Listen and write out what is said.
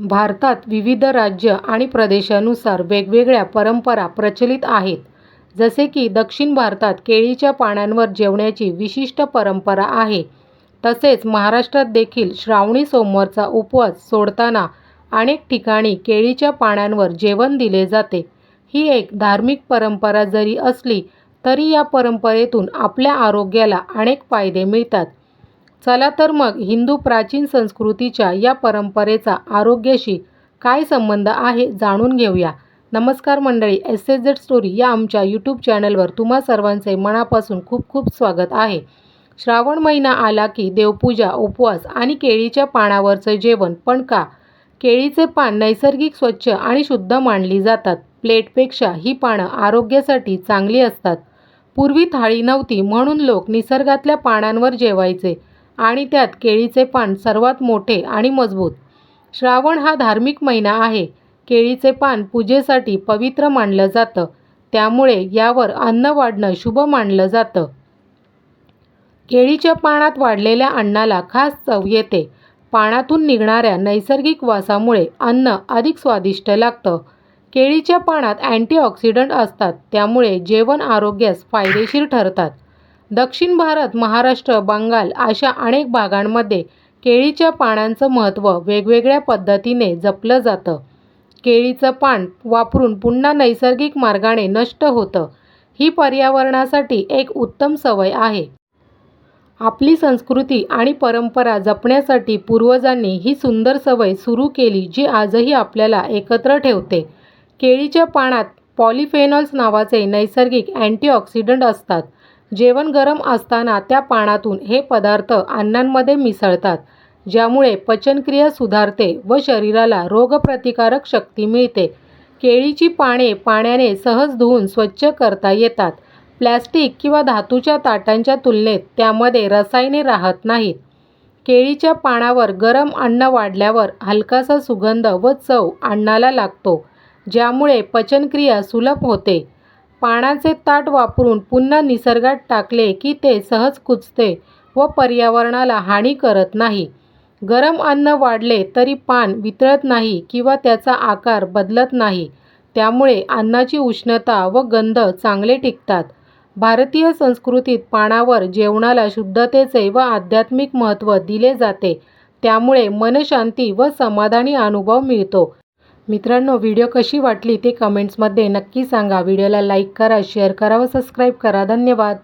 भारतात विविध राज्य आणि प्रदेशानुसार वेगवेगळ्या परंपरा प्रचलित आहेत. जसे की दक्षिण भारतात केळीच्या पानांवर जेवण्याची विशिष्ट परंपरा आहे. तसेच महाराष्ट्रात देखील श्रावणी सोमवारचा उपवास सोडताना अनेक ठिकाणी केळीच्या पानांवर जेवण दिले जाते. ही एक धार्मिक परंपरा जरी असली तरी या परंपरेतून आपल्या आरोग्याला अनेक फायदे मिळतात. चला तर मग हिंदू प्राचीन संस्कृतीच्या या परंपरेचा आरोग्याशी काय संबंध आहे जाणून घेऊया. नमस्कार मंडळी, एस एस झेड स्टोरी या आमच्या यूट्यूब चॅनलवर तुम्हा सर्वांचे मनापासून खूप खूप स्वागत आहे. श्रावण महिना आला की देवपूजा, उपवास आणि केळीच्या पानावरचं जेवण. पण का? केळीचे पान नैसर्गिक, स्वच्छ आणि शुद्ध मानली जातात. प्लेटपेक्षा ही पानं आरोग्यासाठी चांगली असतात. पूर्वी थाळी नव्हती म्हणून लोक निसर्गातल्या पानांवर जेवायचे आणि त्यात केळीचे पान सर्वात मोठे आणि मजबूत. श्रावण हा धार्मिक महिना आहे. केळीचे पान पूजेसाठी पवित्र मानलं जातं. त्यामुळे यावर अन्न वाढणं शुभ मानलं जातं. केळीच्या पानात वाढलेल्या अन्नाला खास चव येते. पानातून निघणाऱ्या नैसर्गिक वासामुळे अन्न अधिक स्वादिष्ट लागतं. केळीच्या पानात अँटीऑक्सिडंट असतात त्यामुळे जेवण आरोग्यास फायदेशीर ठरतात. दक्षिण भारत, महाराष्ट्र, बंगाल अशा अनेक भागांमध्ये केळीच्या पानांचं महत्त्व वेगवेगळ्या पद्धतीने जपलं जातं. केळीचं पान वापरून पुन्हा नैसर्गिक मार्गाने नष्ट होतं. ही पर्यावरणासाठी एक उत्तम सवय आहे. आपली संस्कृती आणि परंपरा जपण्यासाठी पूर्वजांनी ही सुंदर सवय सुरू केली जी आजही आपल्याला एकत्र ठेवते. केळीच्या पानात पॉलिफेनॉल्स नावाचे नैसर्गिक अँटीऑक्सिडंट असतात. जेवण गरम असताना त्या पानातून हे पदार्थ अन्नामध्ये मिसळतात ज्यामुळे पचनक्रिया सुधारते व शरीराला रोगप्रतिकारक शक्ती मिळते. केळीची पाने पाण्याने सहज धुवून स्वच्छ करता येतात. प्लॅस्टिक किंवा धातूच्या ताटांच्या तुलनेत त्यामध्ये रसायने राहत नाहीत. केळीच्या पानावर गरम अन्न वाढल्यावर हलकासा सुगंध व चव अन्नाला लागतो ज्यामुळे पचनक्रिया सुलभ होते. पानाचे ताट वापरून पुन्हा निसर्गात टाकले की ते सहज कुजते व पर्यावरणाला हानी करत नाही. गरम अन्न वाढले तरी पान वितळत नाही किंवा त्याचा आकार बदलत नाही त्यामुळे अन्नाची उष्णता व गंध चांगले टिकतात. भारतीय संस्कृतीत पानावर जेवणाला शुद्धतेचे व आध्यात्मिक महत्त्व दिले जाते त्यामुळे मनशांती व समाधानी अनुभव मिळतो. मित्रांनो व्हिडिओ कशी वाटली ते कमेंट्समध्ये नक्की सांगा. व्हिडिओला लाईक करा, शेअर करा व सबस्क्राईब करा. धन्यवाद.